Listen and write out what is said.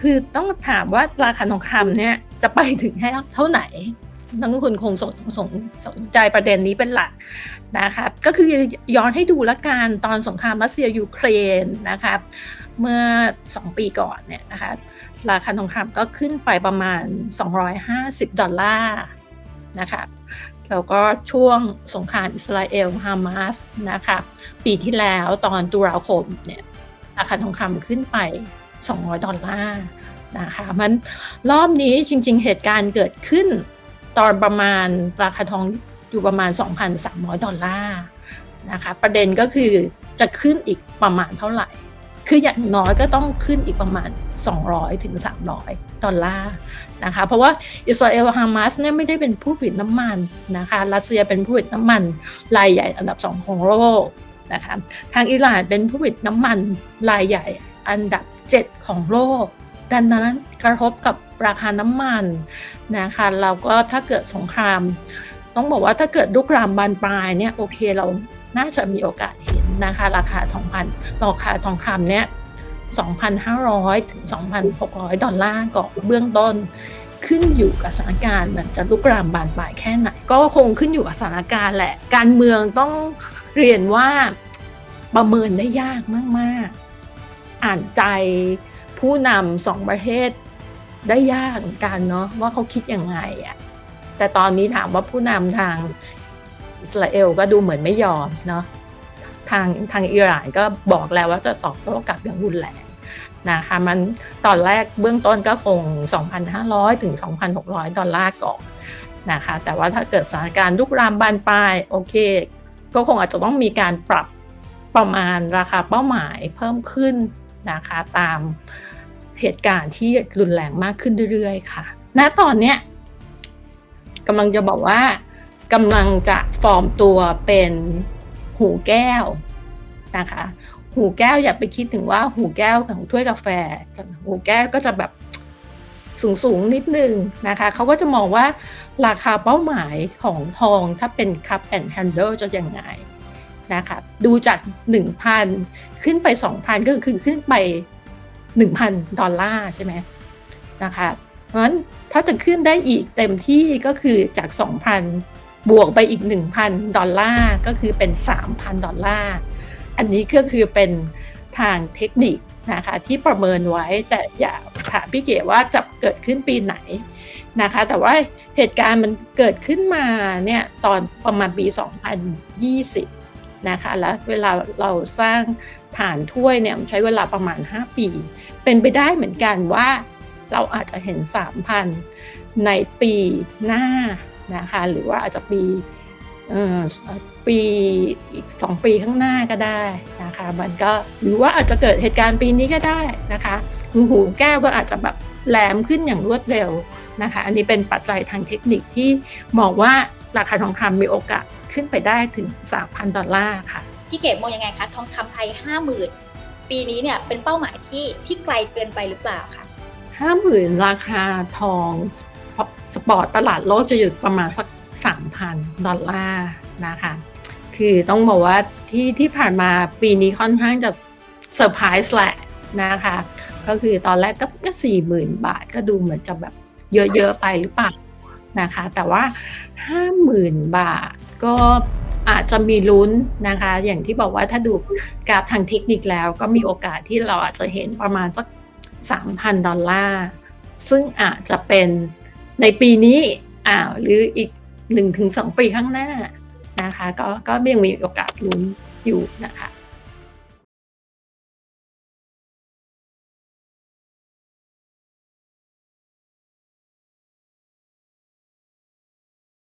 คือต้องถามว่าราคาทองคำเนี่ยจะไปถึงให้เท่าไหนนักลงทุนคงสนสนสนใจประเด็นนี้เป็นหลักนะคะก็คือย้อนให้ดูละกันตอนสงครามรัสเซียยูเครนนะคะเมื่อ 2 ปีก่อนเนี่ยนะคะราคาทองคำก็ขึ้นไปประมาณ 250 ดอลลาร์นะคะแล้วก็ช่วงสงครามอิสราเอลฮามาสนะคะปีที่แล้วตอนตุลาคมเนี่ยราคาทองคำขึ้นไป 200 ดอลลาร์นะคะมันรอบนี้จริง ๆ เหตุการณ์เกิดขึ้น ตอนประมาณราคาทองอยู่ประมาณ 2,300 ดอลลาร์นะคะประเด็นก็คือจะขึ้นอีกประมาณเท่าไหร่ คืออย่างน้อยก็ต้องขึ้นอีกประมาณ 200ถึง300 ดอลลาร์นะคะเพราะว่าอิสราเอลฮามาสเนี่ยไม่ได้เป็นผู้ผลิตน้ำมันนะคะรัสเซียเป็นผู้ผลิตน้ำมันรายใหญ่อันดับ2ของโลกนะคะทางอิหร่านเป็นผู้ผลิตน้ำมันรายใหญ่อันดับ 7 ของโลก ดังนั้นกระทบกับราคาน้ำมันนะคะเราก็ถ้าเกิดสงคราม ต้องบอกว่าถ้าเกิดลุกรามบานปลายเนี่ยโอเคเราน่าจะมีโอกาสเห็นนะคะราคาทองพันราคาทองคำเนี่ย2,500 ถึง 2,600 ดอลลาร์ก่อนเบื้องต้น ขึ้นอยู่กับสถานการณ์มันจะลุกรามบานปลายแค่ไหน ก็คงขึ้นอยู่กับสถานการณ์แหละ การเมืองต้องเรียนว่าประเมินได้ยากมาก ๆ อ่านใจผู้นำสองประเทศได้ยากเหมือนกันเนาะว่าเขาคิดยังไงอะแต่ตอนนี้ถามว่าผู้นำทางอิสราเอลก็ดูเหมือนไม่ยอมเนาะทางทางอิหร่านก็บอกแล้วว่าจะตอบโต้กลับอย่างรุนแรงนะคะมันตอนแรกเบื้องต้นก็คง 2,500 ถึง 2,600 ดอลลาร์ก่อนนะคะแต่ว่าถ้าเกิดสถานการณ์ลุกรามบานปลายโอเค ก็คงอาจจะต้องมีการปรับประมาณราคาเป้าหมายเพิ่มขึ้น นะคะตามเหตุการณ์ที่รุนแรงมากขึ้นเรื่อยๆ ค่ะ ณ ตอนเนี้ยกำลังจะบอกว่ากำลังจะฟอร์มตัวเป็นหูแก้วนะคะ หูแก้วอย่าไปคิดถึงว่าหูแก้วของถ้วยกาแฟหูแก้วก็จะแบบสูงๆนิดนึงนะคะเขาก็จะมองว่าราคาเป้าหมายของทองถ้าเป็นคัพแอนด์แฮนเดิลจะยังไง นะคะดูจาก 1,000 ขึ้นไป 2,000 ก็คือขึ้นไป 1,000 ดอลลาร์ใช่ไหมนะคะเพราะฉะนั้นถ้าจะขึ้นได้อีกเต็มที่ก็คือจาก 2,000 บวกไปอีก 1,000 ดอลลาร์ก็คือเป็น 3,000 ดอลลาร์อันนี้ก็คือเป็นทางเทคนิคนะคะที่ประเมินไว้แต่อย่าถามพี่เก๋ว่าจะเกิดขึ้นปีไหนนะคะแต่ว่าเหตุการณ์มันเกิดขึ้นมาเนี่ยตอนประมาณปี 2020 นะคะแล้วเวลาเราสร้างฐานถ้วยเนี่ยใช้เวลาประมาณ 5 ปี เป็นไปได้เหมือนกันว่าเราอาจจะเห็น 3,000 ในปีหน้านะคะหรือว่าอาจจะปีปีอีก 2 ปีข้างหน้าก็ได้นะคะมันก็หรือว่าอาจจะเกิดเหตุการณ์ปีนี้ก็ได้นะคะหูแก้วก็อาจจะแบบแหลมขึ้นอย่างรวดเร็วนะคะ อันนี้เป็นปัจจัยทางเทคนิคที่มองว่า ราคาทองคำมีโอกาสขึ้นไปได้ถึง 3,000 ดอลลาร์ค่ะ พี่เก๋มองยังไงคะ ทองคำไทย 50,000 ปีนี้เนี่ยเป็นเป้าหมายที่ที่ไกลเกินไปหรือเปล่าคะ50,000 ราคาทองสปอร์ตตลาดโลกจะอยู่ประมาณสัก 3,000 ดอลลาร์นะคะ คือต้องบอกว่าที่ที่ผ่านมาปีนี้ค่อนข้างจะเซอร์ไพรส์แหละนะคะ ก็คือตอนแรกก็ก็สี่หมื่นบาทก็ดูเหมือนจะแบบเยอะๆไปหรือเปล่า นะคะ แต่ว่าห้าหมื่นบาทก็อาจจะมีลุ้นนะคะ อย่างที่บอกว่าถ้าดูกราฟทางเทคนิคแล้ว ก็มีโอกาสที่เราอาจจะเห็นประมาณสัก 3,000 ดอลลาร์ ซึ่งอาจจะเป็นในปีนี้อ่าหรืออีก 1-2 ปีข้างหน้านะคะ ก็ก็ยังมีโอกาสลุ้นอยู่นะคะ